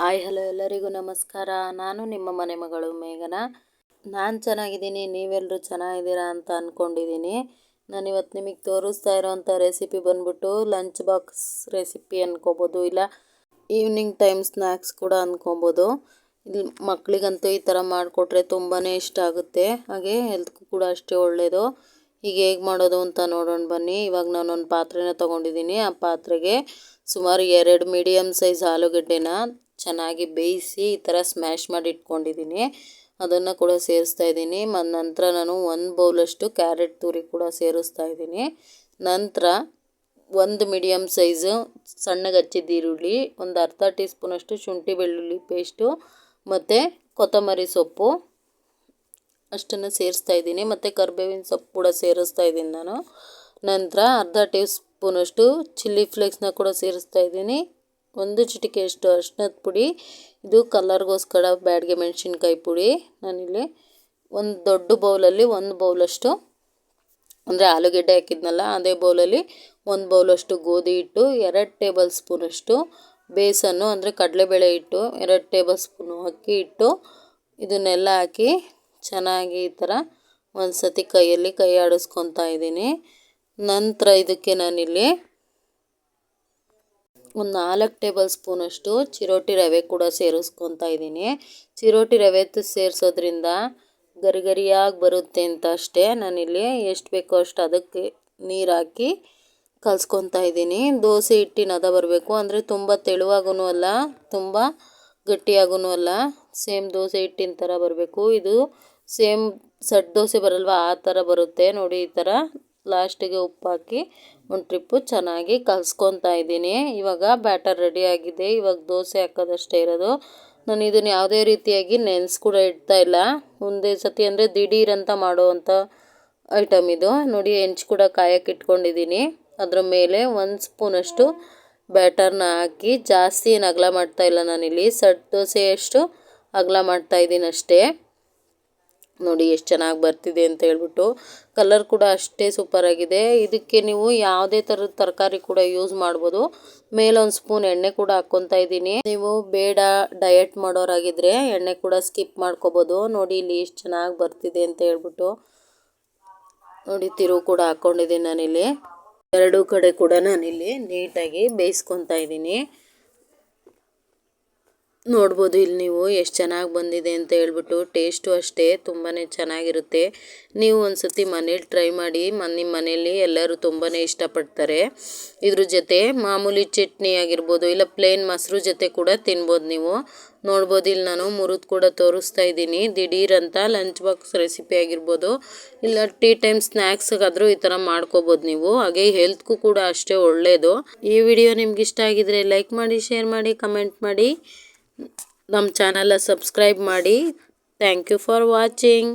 Hi, hello ಎಲ್ಲರಿಗೂ ನಮಸ್ಕಾರ. ನಾನು ನಿಮ್ಮ ಮನೆ ಮಗಳು ಮೇಘನ. ನಾನು ಚೆನ್ನಾಗಿದ್ದೀನಿ ನೀವೆಲ್ಲರೂ ಚೆನ್ನಾಗಿದ್ದೀರಾ ಅಂತ ಅಂದ್ಕೊಂಡಿದ್ದೀನಿ ನಾನಿವತ್ತು ನಿಮಗೆ ತೋರಿಸ್ತಾ ಇರೋವಂಥ ರೆಸಿಪಿ ಬಂದ್ಬಿಟ್ಟು ಲಂಚ್ ಬಾಕ್ಸ್ ರೆಸಿಪಿ ಅಂದ್ಕೋಬೋದು ಇಲ್ಲ ಈವ್ನಿಂಗ್ ಟೈಮ್ ಸ್ನ್ಯಾಕ್ಸ್ ಕೂಡ ಅಂದ್ಕೊಬೋದು ಇಲ್ಲಿ ಮಕ್ಕಳಿಗಂತೂ ಈ ಥರ ಮಾಡಿಕೊಟ್ರೆ ತುಂಬಾ ಇಷ್ಟ ಆಗುತ್ತೆ. ಹಾಗೆ ಹೆಲ್ತ್ಗೂ ಕೂಡ ಅಷ್ಟೇ ಒಳ್ಳೆಯದು ಈಗ ಹೇಗೆ ಮಾಡೋದು ಅಂತ ನೋಡೋಣ ಬನ್ನಿ. ಇವಾಗ ನಾನೊಂದು ಪಾತ್ರೆನ ತೊಗೊಂಡಿದ್ದೀನಿ. ಆ ಪಾತ್ರೆಗೆ ಸುಮಾರು ಎರಡು ಮೀಡಿಯಮ್ ಸೈಜ್ ಆಲೂಗಡ್ಡೆನ ಚೆನ್ನಾಗಿ ಬೇಯಿಸಿ ಈ ಥರ ಸ್ಮ್ಯಾಶ್ ಮಾಡಿ ಇಟ್ಕೊಂಡಿದ್ದೀನಿ. ಅದನ್ನು ಕೂಡ ಸೇರಿಸ್ತಾ ಇದ್ದೀನಿ. ಮತ್ತು ನಂತರ ನಾನು ಒಂದು ಬೌಲಷ್ಟು ಕ್ಯಾರೆಟ್ ತುರಿ ಕೂಡ ಸೇರಿಸ್ತಾ ಇದ್ದೀನಿ. ನಂತರ ಒಂದು ಮೀಡಿಯಮ್ ಸೈಜು ಸಣ್ಣಗೆ ಹಚ್ಚಿದ ಈರುಳ್ಳಿ, ಒಂದು ಅರ್ಧ ಟೀ ಸ್ಪೂನಷ್ಟು ಶುಂಠಿ ಬೆಳ್ಳುಳ್ಳಿ ಪೇಸ್ಟು ಮತ್ತು ಕೊತ್ತಂಬರಿ ಸೊಪ್ಪು ಅಷ್ಟನ್ನು ಸೇರಿಸ್ತಾ ಇದ್ದೀನಿ. ಮತ್ತು ಕರ್ಬೇವಿನ ಸೊಪ್ಪು ಕೂಡ ಸೇರಿಸ್ತಾ ಇದ್ದೀನಿ ನಾನು. ನಂತರ ಅರ್ಧ ಟೀ ಸ್ಪೂನಷ್ಟು ಚಿಲ್ಲಿ ಫ್ಲೇಕ್ಸ್ನ ಕೂಡ ಸೇರಿಸ್ತಾ ಇದ್ದೀನಿ. ಒಂದು ಚಿಟಿಕೆಯಷ್ಟು ಅರ್ಶಿನದ ಪುಡಿ, ಇದು ಕಲರ್ಗೋಸ್ಕರ ಬ್ಯಾಡ್ಗೆ ಮೆಣಸಿನ್ಕಾಯಿ ಪುಡಿ. ನಾನಿಲ್ಲಿ ಒಂದು ದೊಡ್ಡ ಬೌಲಲ್ಲಿ ಒಂದು ಬೌಲಷ್ಟು, ಅಂದರೆ ಆಲೂಗೆಡ್ಡೆ ಹಾಕಿದ್ನಲ್ಲ, ಅದೇ ಬೌಲಲ್ಲಿ ಒಂದು ಬೌಲಷ್ಟು ಗೋಧಿ ಹಿಟ್ಟು, ಎರಡು ಟೇಬಲ್ ಸ್ಪೂನಷ್ಟು ಬೇಸನ್ನು, ಅಂದರೆ ಕಡಲೆಬೇಳೆ ಹಿಟ್ಟು, ಎರಡು ಟೇಬಲ್ ಸ್ಪೂನು ಅಕ್ಕಿ ಹಿಟ್ಟು, ಇದನ್ನೆಲ್ಲ ಹಾಕಿ ಚೆನ್ನಾಗಿ ಈ ಥರ ಒಂದು ಸತಿ ಕೈಯಲ್ಲಿ ಕೈ ಆಡಿಸ್ಕೊತಾ ಇದ್ದೀನಿ. ನಂತರ ಇದಕ್ಕೆ ನಾನಿಲ್ಲಿ ಒಂದು ನಾಲ್ಕು ಟೇಬಲ್ ಸ್ಪೂನಷ್ಟು ಚಿರೋಟಿ ರವೆ ಕೂಡ ಸೇರಿಸ್ಕೊತಾ ಇದ್ದೀನಿ. ಚಿರೋಟಿ ರವೆ ಸೇರಿಸೋದ್ರಿಂದ ಗರಿ ಗರಿಯಾಗಿ ಬರುತ್ತೆ ಅಂತ ಅಷ್ಟೇ. ನಾನಿಲ್ಲಿ ಎಷ್ಟು ಬೇಕೋ ಅಷ್ಟು ಅದಕ್ಕೆ ನೀರು ಹಾಕಿ ಕಲ್ಸ್ಕೊತಾ ಇದ್ದೀನಿ. ದೋಸೆ ಹಿಟ್ಟಿನ ಹದ ಬರಬೇಕು. ಅಂದರೆ ತುಂಬ ತೆಳುವಾಗೂ ಅಲ್ಲ, ತುಂಬ ಗಟ್ಟಿಯಾಗೂ ಅಲ್ಲ. ಸೇಮ್ ದೋಸೆ ಹಿಟ್ಟಿನ ಥರ ಬರಬೇಕು. ಇದು ಸೇಮ್ ಸಟ್ ದೋಸೆ ಬರಲ್ವ, ಆ ಥರ ಬರುತ್ತೆ. ನೋಡಿ ಈ ಥರ ಲಾಸ್ಟಿಗೆ ಉಪ್ಪು ಹಾಕಿ ಒಂದು ಟ್ರಿಪ್ಪು ಚೆನ್ನಾಗಿ ಕಲಿಸ್ಕೊತಾ ಇದ್ದೀನಿ. ಇವಾಗ ಬ್ಯಾಟರ್ ರೆಡಿ ಆಗಿದೆ. ಇವಾಗ ದೋಸೆ ಹಾಕೋದಷ್ಟೇ ಇರೋದು. ನಾನು ಇದನ್ನು ಯಾವುದೇ ರೀತಿಯಾಗಿ ನೆನೆಸ್ ಕೂಡ ಇಡ್ತಾ ಇಲ್ಲ. ಒಂದೇ ಸತಿ ಅಂದರೆ ದಿಢೀರಂತ ಮಾಡುವಂಥ ಐಟಮ್ ಇದು. ನೋಡಿ, ಹೆಂಚು ಕೂಡ ಕಾಯಕ್ಕೆ ಇಟ್ಕೊಂಡಿದ್ದೀನಿ. ಅದರ ಮೇಲೆ ಒಂದು ಸ್ಪೂನಷ್ಟು ಬ್ಯಾಟರ್ನ ಹಾಕಿ ಜಾಸ್ತಿ ಏನು ಅಗಲ ಮಾಡ್ತಾಯಿಲ್ಲ ನಾನಿಲ್ಲಿ. ಸಟ್ ದೋಸೆಯಷ್ಟು ಅಗಲ ಮಾಡ್ತಾಯಿದ್ದೀನಿ ಅಷ್ಟೇ. ನೋಡಿ ಎಷ್ಟು ಚೆನ್ನಾಗಿ ಬರ್ತಿದೆ ಅಂತ ಹೇಳ್ಬಿಟ್ಟು ಕಲರ್ ಕೂಡ ಅಷ್ಟೇ ಸೂಪರಾಗಿದೆ ಇದಕ್ಕೆ ನೀವು ಯಾವುದೇ ಥರದ ತರಕಾರಿ ಕೂಡ ಯೂಸ್ ಮಾಡ್ಬೋದು. ಮೇಲೊಂದು ಸ್ಪೂನ್ ಎಣ್ಣೆ ಕೂಡ ಹಾಕ್ಕೊತಾ ಇದ್ದೀನಿ. ನೀವು ಬೇಡ ಡಯಟ್ ಮಾಡೋರಾಗಿದ್ದರೆ ಎಣ್ಣೆ ಕೂಡ ಸ್ಕಿಪ್ ಮಾಡ್ಕೋಬೋದು. ನೋಡಿ ಇಲ್ಲಿ ಎಷ್ಟು ಚೆನ್ನಾಗಿ ಬರ್ತಿದೆ ಅಂತ ಹೇಳ್ಬಿಟ್ಟು ನೋಡಿ ತಿರು ಕೂಡ ಹಾಕ್ಕೊಂಡಿದ್ದೀನಿ ನಾನಿಲ್ಲಿ. ಎರಡೂ ಕಡೆ ಕೂಡ ನಾನಿಲ್ಲಿ ನೀಟಾಗಿ ಬೇಯಿಸ್ಕೊತಾ ಇದ್ದೀನಿ. ನೋಡ್ಬೋದು. ಇಲ್ಲಿ ನೀವು ಎಷ್ಟು ಚೆನ್ನಾಗಿ ಬಂದಿದೆ ಅಂತ ಹೇಳ್ಬಿಟ್ಟು ಟೇಸ್ಟು ಅಷ್ಟೇ ತುಂಬಾ ಚೆನ್ನಾಗಿರುತ್ತೆ. ನೀವು ಒಂದು ಸತಿ ಮನೇಲಿ ಟ್ರೈ ಮಾಡಿ ನಿಮ್ಮ ಮನೆಯಲ್ಲಿ ಎಲ್ಲರೂ ತುಂಬಾ ಇಷ್ಟಪಡ್ತಾರೆ. ಇದ್ರ ಜೊತೆ ಮಾಮೂಲಿ ಚಟ್ನಿ ಆಗಿರ್ಬೋದು, ಇಲ್ಲ ಪ್ಲೇನ್ ಮೊಸರು ಜೊತೆ ಕೂಡ ತಿನ್ಬೋದು ನೀವು. ನೋಡ್ಬೋದು, ಇಲ್ಲಿ ನಾನು ಮುರಿದು ಕೂಡ ತೋರಿಸ್ತಾ ಇದ್ದೀನಿ. ದಿಢೀರ್ ಅಂತ ಲಂಚ್ ಬಾಕ್ಸ್ ರೆಸಿಪಿ ಆಗಿರ್ಬೋದು. ಇಲ್ಲ ಟೀ ಟೈಮ್ ಸ್ನ್ಯಾಕ್ಸ್ಗಾದರೂ ಈ ಥರ ಮಾಡ್ಕೋಬೋದು ನೀವು. ಹಾಗೆ ಹೆಲ್ತ್ಗೂ ಕೂಡ ಅಷ್ಟೇ ಒಳ್ಳೆಯದು ಈ ವಿಡಿಯೋ ನಿಮ್ಗೆ ಇಷ್ಟ ಆಗಿದ್ರೆ ಲೈಕ್ ಮಾಡಿ, ಶೇರ್ ಮಾಡಿ, ಕಮೆಂಟ್ ಮಾಡಿ. ನಮ್ಮ ಚಾನಲ ಸಬ್ಸ್ಕ್ರೈಬ್ ಮಾಡಿ. Thank you for watching